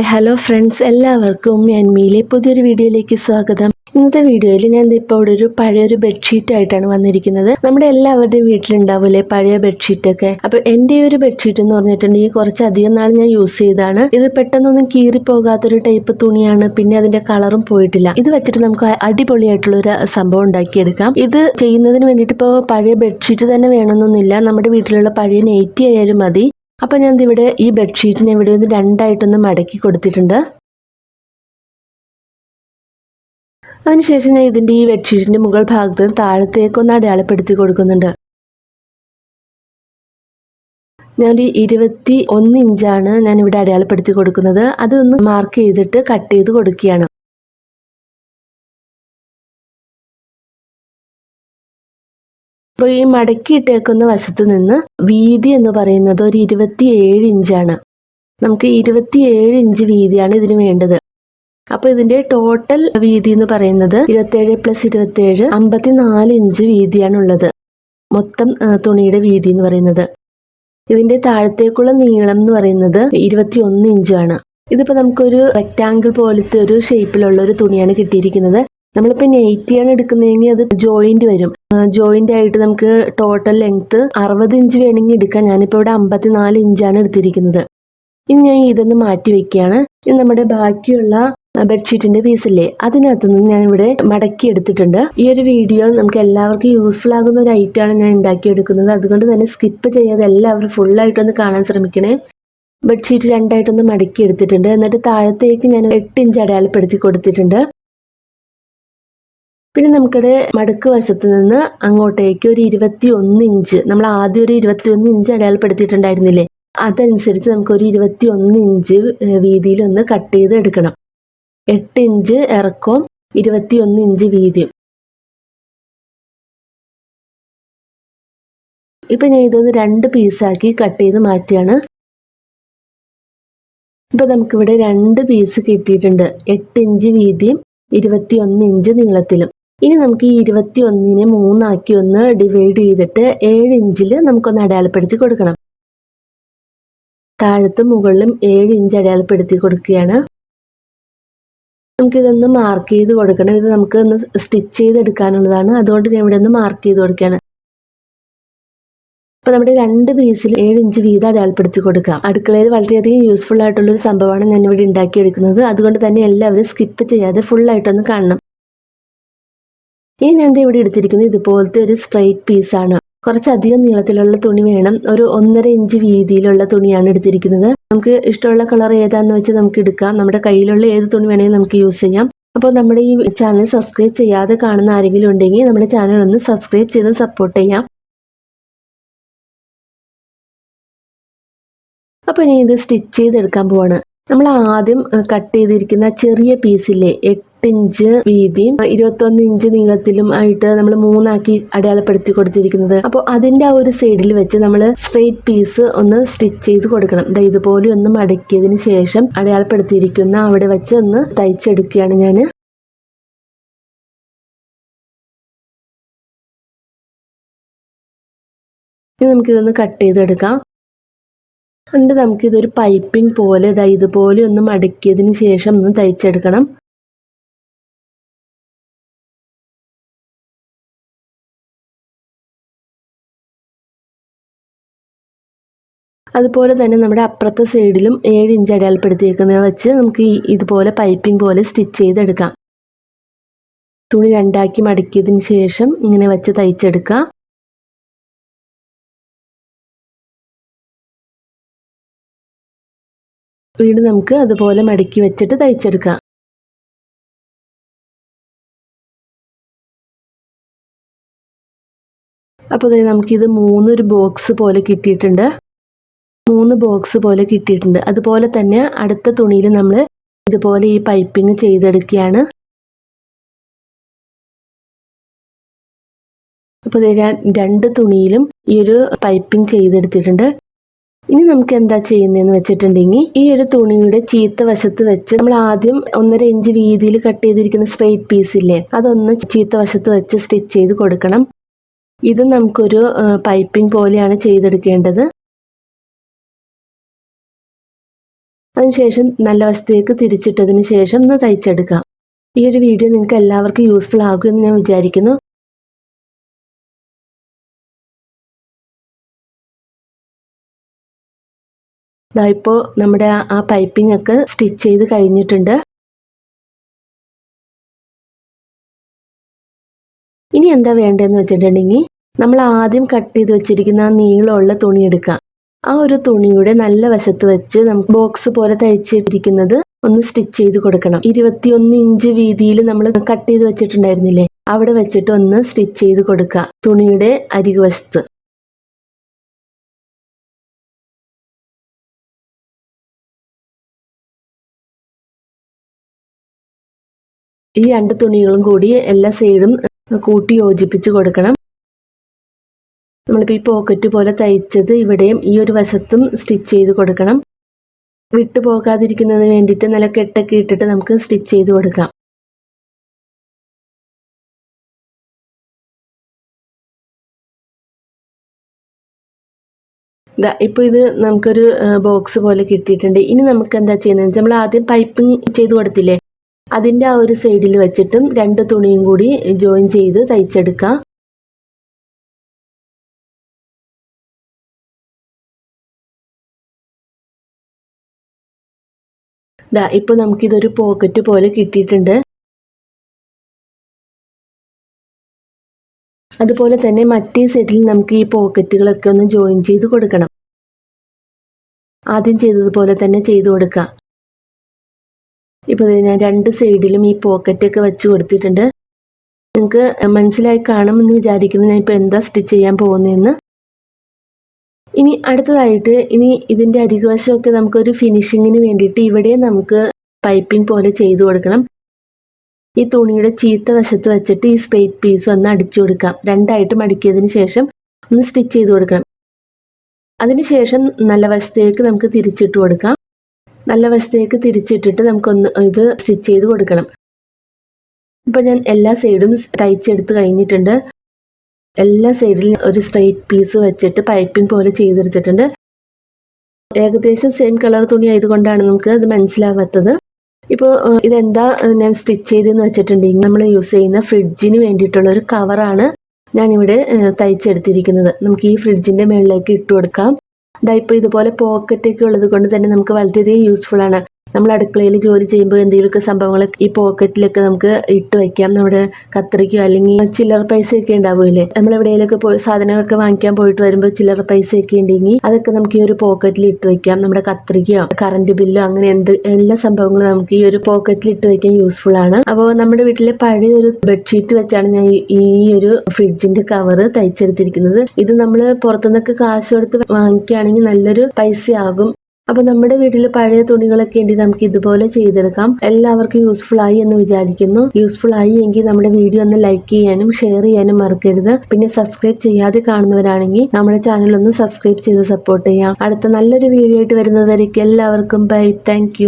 Hi hello friends. എല്ലാവർക്കും ഞാൻ മീലെ പുതിയൊരു വീഡിയോയിലേക്ക് സ്വാഗതം. ഇന്നത്തെ വീഡിയോയിൽ ഞാൻ ഇപ്പോൾ ഇവിടെ ഒരു പഴയൊരു ബെഡ്ഷീറ്റ് ആയിട്ടാണ് വന്നിരിക്കുന്നത്. നമ്മുടെ എല്ലാവരുടെയും വീട്ടിലുണ്ടാവില്ലേ പഴയ ബെഡ്ഷീറ്റ് ഒക്കെ? അപ്പൊ എന്റെ ഈ ഒരു ബെഡ്ഷീറ്റ് എന്ന് പറഞ്ഞിട്ടുണ്ടെങ്കിൽ കുറച്ചധികം നാൾ ഞാൻ യൂസ് ചെയ്താണ് ഇത് പെട്ടെന്നൊന്നും കീറി പോകാത്തൊരു ടൈപ്പ് തുണിയാണ്. പിന്നെ അതിന്റെ കളറും പോയിട്ടില്ല. ഇത് വെച്ചിട്ട് നമുക്ക് അടിപൊളിയായിട്ടുള്ള ഒരു സംഭവം ഉണ്ടാക്കിയെടുക്കാം. ഇത് ചെയ്യുന്നതിന് വേണ്ടിയിട്ട് ഇപ്പോൾ പഴയ ബെഡ്ഷീറ്റ് തന്നെ വേണമെന്നൊന്നുമില്ല. നമ്മുടെ വീട്ടിലുള്ള പഴയ നെയ്റ്റി ആയാലും മതി. അപ്പൊ ഞാൻ ഇവിടെ ഈ ബെഡ്ഷീറ്റ് ഞാൻ ഇവിടെ ഒന്ന് രണ്ടായിട്ടൊന്ന് മടക്കി കൊടുത്തിട്ടുണ്ട്. അതിനുശേഷം ഞാൻ ഇതിന്റെ ഈ ബെഡ്ഷീറ്റിന്റെ മുകൾ ഭാഗത്ത് താഴത്തേക്കൊന്ന് അടയാളപ്പെടുത്തി കൊടുക്കുന്നുണ്ട്. ഞാനൊരു ഇരുപത്തി ഒന്ന് ഇഞ്ചാണ് ഞാൻ ഇവിടെ അടയാളപ്പെടുത്തി കൊടുക്കുന്നത്. അതൊന്ന് മാർക്ക് ചെയ്തിട്ട് കട്ട് ചെയ്ത് കൊടുക്കുകയാണ്. അപ്പോൾ ഈ മടക്കി ഇട്ടേക്കുന്ന വശത്ത് നിന്ന് വീതി എന്ന് പറയുന്നത് ഒരു ഇരുപത്തിയേഴ് ഇഞ്ചാണ്. നമുക്ക് ഇരുപത്തിയേഴ് ഇഞ്ച് വീതിയാണ് ഇതിന് വേണ്ടത്. അപ്പോൾ ഇതിന്റെ ടോട്ടൽ വീതി എന്ന് പറയുന്നത് ഇരുപത്തേഴ് പ്ലസ് ഇരുപത്തേഴ് അമ്പത്തിനാല് ഇഞ്ച് വീതിയാണുള്ളത് മൊത്തം തുണിയുടെ വീതി എന്ന് പറയുന്നത്. ഇതിന്റെ താഴത്തേക്കുള്ള നീളം എന്ന് പറയുന്നത് ഇരുപത്തി ഒന്ന് ഇഞ്ചാണ്. ഇതിപ്പോ നമുക്കൊരു റെക്റ്റാങ്കിൾ പോലത്തെ ഒരു ഷേപ്പിലുള്ള ഒരു തുണിയാണ് കിട്ടിയിരിക്കുന്നത്. നമ്മളിപ്പോ നെയ്റ്റിയാണ് എടുക്കുന്നതെങ്കിൽ അത് ജോയിന്റ് വരും. ജോയിന്റ് ആയിട്ട് നമുക്ക് ടോട്ടൽ ലെങ്ത് അറുപത് ഇഞ്ച് വേണമെങ്കിൽ എടുക്കാം. ഞാനിപ്പോൾ ഇവിടെ അമ്പത്തിനാല് ഇഞ്ചാണ് എടുത്തിരിക്കുന്നത്. ഇനി ഞാൻ ഇതൊന്ന് മാറ്റി വെക്കുകയാണ്. ഇനി നമ്മുടെ ബാക്കിയുള്ള ബെഡ്ഷീറ്റിന്റെ പീസില്ലേ അതിനകത്ത് നിന്ന് ഞാൻ ഇവിടെ മടക്കി എടുത്തിട്ടുണ്ട്. ഈ ഒരു വീഡിയോ നമുക്ക് എല്ലാവർക്കും യൂസ്ഫുൾ ആകുന്ന ഒരു ഐറ്റം ആണ് ഞാൻ ഉണ്ടാക്കിയെടുക്കുന്നത്. അതുകൊണ്ട് തന്നെ സ്കിപ്പ് ചെയ്യാതെ എല്ലാവരും ഫുള്ളായിട്ടൊന്ന് കാണാൻ ശ്രമിക്കണേ. ബെഡ്ഷീറ്റ് രണ്ടായിട്ടൊന്ന് മടക്കി എടുത്തിട്ടുണ്ട്. എന്നിട്ട് താഴത്തേക്ക് ഞാൻ എട്ട് ഇഞ്ച് അടയാളപ്പെടുത്തി കൊടുത്തിട്ടുണ്ട്. പിന്നെ നമുക്കിടെ മടക്ക് വശത്ത് നിന്ന് അങ്ങോട്ടേക്ക് ഒരു ഇരുപത്തി ഒന്ന് ഇഞ്ച് നമ്മൾ ആദ്യം ഒരു ഇരുപത്തി ഒന്ന് ഇഞ്ച് അടയാളപ്പെടുത്തിയിട്ടുണ്ടായിരുന്നില്ലേ? അതനുസരിച്ച് നമുക്ക് ഒരു ഇരുപത്തി ഒന്ന് ഇഞ്ച് വീതിയിൽ ഒന്ന് കട്ട് ചെയ്ത് എടുക്കണം. എട്ട് ഇഞ്ച് ഇറക്കവും ഇരുപത്തി ഒന്ന് ഇഞ്ച് വീതിയും. ഇപ്പൊ ഞാൻ ഇതൊന്ന് രണ്ട് പീസാക്കി കട്ട് ചെയ്ത് മാറ്റിയാണ്. ഇപ്പൊ നമുക്കിവിടെ രണ്ട് പീസ് കിട്ടിയിട്ടുണ്ട്. എട്ട് ഇഞ്ച് വീതിയും ഇരുപത്തി ഒന്ന് ഇഞ്ച് നീളത്തിലും. ഇനി നമുക്ക് ഈ ഇരുപത്തി ഒന്നിനെ മൂന്നാക്കി ഒന്ന് ഡിവൈഡ് ചെയ്തിട്ട് ഏഴ് ഇഞ്ചിൽ നമുക്കൊന്ന് അടയാളപ്പെടുത്തി കൊടുക്കണം. താഴത്തും മുകളിലും ഏഴ് ഇഞ്ച് അടയാളപ്പെടുത്തി കൊടുക്കുകയാണ്. നമുക്കിതൊന്ന് മാർക്ക് ചെയ്ത് കൊടുക്കണം. ഇത് നമുക്ക് ഒന്ന് സ്റ്റിച്ച് ചെയ്തെടുക്കാനുള്ളതാണ്. അതുകൊണ്ട് ഞാൻ ഇവിടെ ഒന്ന് മാർക്ക് ചെയ്ത് കൊടുക്കുകയാണ്. അപ്പൊ നമ്മുടെ രണ്ട് പീസിൽ ഏഴ് ഇഞ്ച് വീതം അടയാളപ്പെടുത്തി കൊടുക്കാം. അടുക്കളയിൽ വളരെയധികം യൂസ്ഫുൾ ആയിട്ടുള്ള ഒരു സംഭവമാണ് ഞാൻ ഇവിടെ ഉണ്ടാക്കിയെടുക്കുന്നത്. അതുകൊണ്ട് തന്നെ എല്ലാവരും സ്കിപ്പ് ചെയ്യാതെ ഫുള്ളായിട്ടൊന്ന് കാണണം. ഇനി ഞാൻ ഇവിടെ എടുത്തിരിക്കുന്നത് ഇതുപോലത്തെ ഒരു സ്ട്രൈറ്റ് പീസാണ് കുറച്ചധികം നീളത്തിലുള്ള തുണി വേണം. ഒരു ഒന്നര ഇഞ്ച് വീതിയിലുള്ള തുണിയാണ് എടുത്തിരിക്കുന്നത്. നമുക്ക് ഇഷ്ടമുള്ള കളർ ഏതാന്ന് വെച്ച് നമുക്ക് എടുക്കാം. നമ്മുടെ കയ്യിലുള്ള ഏത് തുണി വേണമെങ്കിലും നമുക്ക് യൂസ് ചെയ്യാം. അപ്പോൾ നമ്മുടെ ഈ ചാനൽ സബ്സ്ക്രൈബ് ചെയ്യാതെ കാണുന്ന ആരെങ്കിലും ഉണ്ടെങ്കിൽ നമ്മുടെ ചാനൽ ഒന്ന് സബ്സ്ക്രൈബ് ചെയ്ത് സപ്പോർട്ട് ചെയ്യാം. അപ്പോൾ ഇനി ഇത് സ്റ്റിച്ച് ചെയ്തെടുക്കാൻ പോവാണ്. നമ്മൾ ആദ്യം കട്ട് ചെയ്തിരിക്കുന്ന ചെറിയ പീസില്ലേ എട്ട് ഇഞ്ച് വീതിയും ഇരുപത്തൊന്ന് ഇഞ്ച് നീളത്തിലും ആയിട്ട് നമ്മൾ മൂന്നാക്കി അടയാളപ്പെടുത്തി കൊടുത്തിരിക്കുന്നത്. അപ്പോൾ അതിന്റെ ആ ഒരു സൈഡിൽ വെച്ച് നമ്മൾ സ്ട്രെയിറ്റ് പീസ് ഒന്ന് സ്റ്റിച്ച് ചെയ്ത് കൊടുക്കണം. ദാ ഇതുപോലെ ഒന്ന് മടക്കിയതിന് ശേഷം അടയാളപ്പെടുത്തിയിരിക്കുന്ന അവിടെ വെച്ച് ഒന്ന് തയ്ച്ചെടുക്കുകയാണ് ഞാൻ ഇനി നമുക്കിതൊന്ന് കട്ട് ചെയ്തെടുക്കാം. എന്നിട്ട് നമുക്കിതൊരു പൈപ്പിംഗ് പോലെ ദാ ഇതുപോലെ ഒന്ന് മടക്കിയതിന് ശേഷം ഒന്ന് തയ്ച്ചെടുക്കണം. അതുപോലെ തന്നെ നമ്മുടെ അപ്പുറത്തെ സൈഡിലും ഏഴ് ഇഞ്ച് അടയാളപ്പെടുത്തിയേക്കുന്നത് വെച്ച് നമുക്ക് ഈ ഇതുപോലെ പൈപ്പിംഗ് പോലെ സ്റ്റിച്ച് ചെയ്തെടുക്കാം. തുണി രണ്ടാക്കി മടക്കിയതിന് ശേഷം ഇങ്ങനെ വെച്ച് തയ്ച്ചെടുക്കുക. വീണ്ടും നമുക്ക് അതുപോലെ മടക്കി വെച്ചിട്ട് തയ്ച്ചെടുക്കാം. അപ്പോൾ നമുക്കിത് മൂന്നൊരു ബോക്സ് പോലെ കിട്ടിയിട്ടുണ്ട്. മൂന്ന് ബോക്സ് പോലെ കിട്ടിയിട്ടുണ്ട്. അതുപോലെ തന്നെ അടുത്ത തുണിയിൽ നമ്മൾ ഇതുപോലെ ഈ പൈപ്പിംഗ് ചെയ്തെടുക്കുകയാണ്. അപ്പോൾ ഞാൻ രണ്ട് തുണിയിലും ഈ ഒരു പൈപ്പിംഗ് ചെയ്തെടുത്തിട്ടുണ്ട്. ഇനി നമുക്ക് എന്താ ചെയ്യുന്നതെന്ന് വെച്ചിട്ടുണ്ടെങ്കിൽ ഈ ഒരു തുണിയുടെ ചീത്ത വശത്ത് വെച്ച് നമ്മൾ ആദ്യം ഒന്നര ഇഞ്ച് വീതിയിൽ കട്ട് ചെയ്തിരിക്കുന്ന സ്ട്രെയിറ്റ് പീസ് ഇല്ലേ അതൊന്ന് ചീത്ത വശത്ത് വെച്ച് സ്റ്റിച്ച് ചെയ്ത് കൊടുക്കണം. ഇത് നമുക്കൊരു പൈപ്പിംഗ് പോലെയാണ് ചെയ്തെടുക്കേണ്ടത്. അതിനുശേഷം നല്ല വശത്തേക്ക് തിരിച്ചിട്ടതിന് ശേഷം ഒന്ന് തയ്ച്ചെടുക്കാം ഈ ഒരു വീഡിയോ നിങ്ങൾക്ക് എല്ലാവർക്കും യൂസ്ഫുൾ ആകുമെന്ന് ഞാൻ വിചാരിക്കുന്നു. ഇപ്പോൾ നമ്മുടെ ആ പൈപ്പിംഗ് ഒക്കെ സ്റ്റിച്ച് ചെയ്ത് കഴിഞ്ഞിട്ടുണ്ട്. ഇനി എന്താ വേണ്ടതെന്ന് വെച്ചിട്ടുണ്ടെങ്കിൽ നമ്മൾ ആദ്യം കട്ട് ചെയ്ത് വെച്ചിരിക്കുന്ന ആ നീളമുള്ള തുണി എടുക്കാം ആ ഒരു തുണിയുടെ നല്ല വശത്ത് വെച്ച് നമുക്ക് ബോക്സ് പോലെ തയ്ച്ചിരിക്കുന്നത് ഒന്ന് സ്റ്റിച്ച് ചെയ്ത് കൊടുക്കണം. ഇരുപത്തിയൊന്ന് ഇഞ്ച് വീതിയിൽ നമ്മൾ കട്ട് ചെയ്ത് വെച്ചിട്ടുണ്ടായിരുന്നില്ലേ? അവിടെ വെച്ചിട്ട് ഒന്ന് സ്റ്റിച്ച് ചെയ്ത് കൊടുക്കുക. തുണിയുടെ അരികുവശത്ത്. ഈ രണ്ട് തുണികളും കൂടി എല്ലാ സൈഡും കൂട്ടി യോജിപ്പിച്ച് കൊടുക്കണം. നമ്മളിപ്പോൾ ഈ പോക്കറ്റ് പോലെ തയ്ച്ചത് ഇവിടെയും ഈ ഒരു വശത്തും സ്റ്റിച്ച് ചെയ്ത് കൊടുക്കണം. വിട്ടു പോകാതിരിക്കുന്നതിന് വേണ്ടിയിട്ട് നല്ല കെട്ടൊക്കെ ഇട്ടിട്ട് നമുക്ക് സ്റ്റിച്ച് ചെയ്ത് കൊടുക്കാം. ഇപ്പോൾ ഇത് നമുക്കൊരു ബോക്സ് പോലെ കിട്ടിയിട്ടുണ്ട്. ഇനി നമുക്ക് എന്താ ചെയ്യുന്നത് നമ്മൾ ആദ്യം പൈപ്പിംഗ് ചെയ്ത് കൊടുത്തില്ലേ? അതിന്റെ ആ ഒരു സൈഡിൽ വെച്ചിട്ടും രണ്ട് തുണിയും കൂടി ജോയിൻ ചെയ്ത് തയ്ച്ചെടുക്കാം. ദാ ഇപ്പോൾ നമുക്കിതൊരു പോക്കറ്റ് പോലെ കിട്ടിയിട്ടുണ്ട്. അതുപോലെ തന്നെ മറ്റേ സൈഡിൽ നമുക്ക് ഈ പോക്കറ്റുകളൊക്കെ ഒന്ന് ജോയിൻ ചെയ്ത് കൊടുക്കണം. ആദ്യം ചെയ്തതുപോലെ തന്നെ ചെയ്തു കൊടുക്കാം. ഇപ്പോൾ ഞാൻ രണ്ട് സൈഡിലും ഈ പോക്കറ്റൊക്കെ വെച്ച് കൊടുത്തിട്ടുണ്ട്. നിങ്ങൾക്ക് മനസ്സിലായി കാണുമെന്ന് വിചാരിക്കുന്നു. ഞാൻ ഇപ്പോൾ എന്താ സ്റ്റിച്ച് ചെയ്യാൻ പോകുന്നതെന്ന്. ഇനി അടുത്തതായിട്ട് ഇനി ഇതിന്റെ അരികുവശമൊക്കെ നമുക്കൊരു ഫിനിഷിങ്ങിന് വേണ്ടിയിട്ട് ഇവിടെ നമുക്ക് പൈപ്പിംഗ് പോലെ ചെയ്തു കൊടുക്കണം. ഈ തുണിയുടെ ചീത്ത വശത്ത് വെച്ചിട്ട് ഈ സ്ട്രെയിറ്റ് പീസ് ഒന്ന് അടിച്ചു കൊടുക്കാം. രണ്ടായിട്ട് മടക്കിയതിന് ശേഷം ഒന്ന് സ്റ്റിച്ച് ചെയ്ത് കൊടുക്കണം. അതിനുശേഷം നല്ല വശത്തേക്ക് നമുക്ക് തിരിച്ചിട്ട് കൊടുക്കാം. നല്ല വശത്തേക്ക് തിരിച്ചിട്ടിട്ട് നമുക്കൊന്ന് ഇത് സ്റ്റിച്ച് ചെയ്ത് കൊടുക്കണം. ഇപ്പം ഞാൻ എല്ലാ സൈഡും തയ്ച്ചെടുത്ത് കഴിഞ്ഞിട്ടുണ്ട്. എല്ലാ സൈഡിലും ഒരു സ്ട്രൈറ്റ് പീസ് വെച്ചിട്ട് പൈപ്പിംഗ് പോലെ ചെയ്തെടുത്തിട്ടുണ്ട്. ഏകദേശം സെയിം കളർ തുണി ആയതുകൊണ്ടാണ് നമുക്ക് അത് മനസ്സിലാവാത്തത്. ഇപ്പോൾ ഇതെന്താ ഞാൻ സ്റ്റിച്ച് ചെയ്തെന്ന് വെച്ചിട്ടുണ്ടെങ്കിൽ നമ്മൾ യൂസ് ചെയ്യുന്ന ഫ്രിഡ്ജിന് വേണ്ടിയിട്ടുള്ള ഒരു കവറാണ് ഞാനിവിടെ തയ്ച്ചെടുത്തിരിക്കുന്നത്. നമുക്ക് ഈ ഫ്രിഡ്ജിന്റെ മുകളിലേക്ക് ഇട്ട് കൊടുക്കാം. ഇതാ ഇതുപോലെ പോക്കറ്റൊക്കെ ഉള്ളത് കൊണ്ട് തന്നെ നമുക്ക് വളരെയധികം യൂസ്ഫുൾ ആണ്. നമ്മൾ അടുക്കളയിൽ ജോലി ചെയ്യുമ്പോൾ എന്തെങ്കിലുമൊക്കെ സംഭവങ്ങൾ ഈ പോക്കറ്റിലൊക്കെ നമുക്ക് ഇട്ട് വയ്ക്കാം നമ്മുടെ കത്രിക്കോ അല്ലെങ്കിൽ ചില്ലറ പൈസയൊക്കെ ഉണ്ടാവില്ലേ നമ്മൾ എവിടെയെങ്കിലൊക്കെ പോയി സാധനങ്ങളൊക്കെ വാങ്ങിക്കാൻ പോയിട്ട് വരുമ്പോൾ ചില്ലറ പൈസയൊക്കെ ഉണ്ടെങ്കിൽ അതൊക്കെ നമുക്ക് ഈ ഒരു പോക്കറ്റിൽ ഇട്ട് വയ്ക്കാം നമ്മുടെ കത്രിക്കയോ കറണ്ട് ബില്ലോ അങ്ങനെ എന്ത് എല്ലാ സംഭവങ്ങളും നമുക്ക് ഈ ഒരു പോക്കറ്റിൽ ഇട്ട് വയ്ക്കാൻ യൂസ്ഫുൾ ആണ്. അപ്പോൾ നമ്മുടെ വീട്ടിലെ പഴയ ഒരു ബെഡ്ഷീറ്റ് വെച്ചാണ് ഞാൻ ഈ ഒരു ഫ്രിഡ്ജിന്റെ കവർ തയ്ച്ചെടുത്തിരിക്കുന്നത്. ഇത് നമ്മൾ പുറത്തുനിന്നൊക്കെ കാശ് കൊടുത്ത് വാങ്ങിക്കുകയാണെങ്കിൽ നല്ലൊരു പൈസയാകും. അപ്പോൾ നമ്മുടെ വീട്ടിൽ പഴയ തുണികളൊക്കെ ഉണ്ടെങ്കിൽ നമുക്ക് ഇതുപോലെ ചെയ്തെടുക്കാം. എല്ലാവർക്കും യൂസ്ഫുൾ ആയി എന്ന് വിചാരിക്കുന്നു. യൂസ്ഫുൾ ആയി എങ്കിൽ നമ്മുടെ വീഡിയോ ഒന്ന് ലൈക്ക് ചെയ്യാനും ഷെയർ ചെയ്യാനും മറക്കരുത്. പിന്നെ സബ്സ്ക്രൈബ് ചെയ്യാതെ കാണുന്നവരാണെങ്കിൽ നമ്മുടെ ചാനൽ ഒന്ന് സബ്സ്ക്രൈബ് ചെയ്ത് സപ്പോർട്ട് ചെയ്യാം. അടുത്ത നല്ലൊരു വീഡിയോ ആയിട്ട് വരുന്നതായിരിക്കും എല്ലാവർക്കും ബൈ താങ്ക്